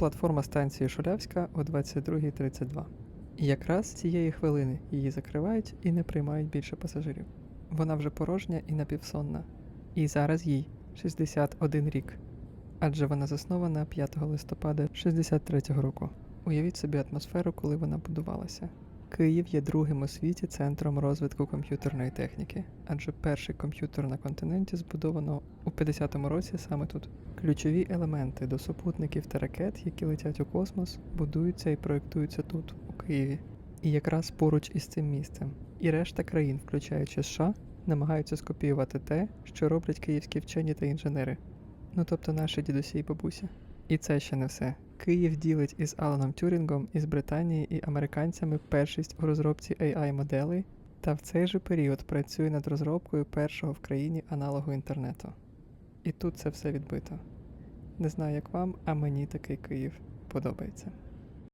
платформа станції Шулявська о 22.32. І якраз цієї хвилини її закривають і не приймають більше пасажирів. Вона вже порожня і напівсонна. І зараз їй 61 рік. Адже вона заснована 5 листопада 63-го року. Уявіть собі атмосферу, коли вона будувалася. Київ є другим у світі центром розвитку комп'ютерної техніки, адже перший комп'ютер на континенті збудовано у 50-му році саме тут. Ключові елементи до супутників та ракет, які летять у космос, будуються і проєктуються тут, у Києві. І якраз поруч із цим місцем. І решта країн, включаючи США, намагаються скопіювати те, що роблять київські вчені та інженери. Ну тобто наші дідусі і бабусі. І це ще не все. Київ ділить із Аланом Тюрінгом із Британії і американцями першість у розробці AI-моделей, та в цей же період працює над розробкою першого в країні аналогу інтернету. І тут це все відбито. Не знаю, як вам, а мені такий Київ подобається.